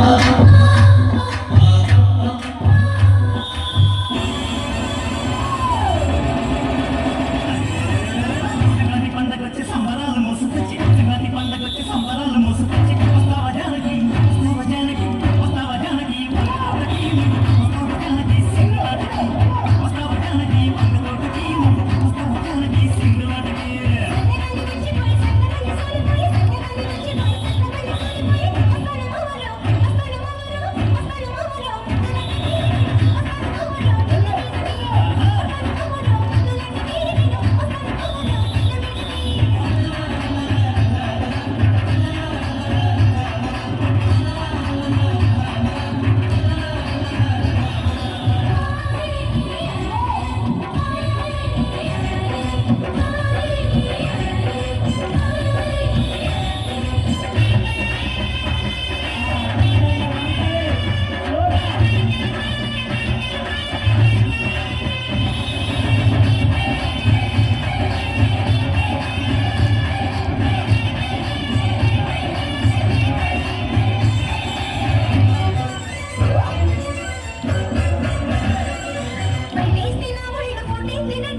Oh. Didn't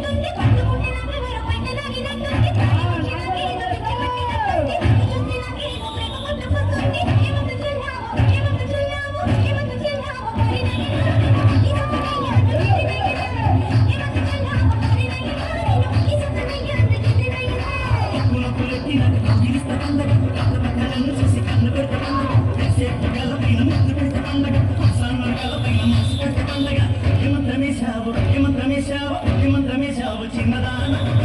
ఏమంత్రమేశావు ఏమంత్రమేశావు Chinnadana.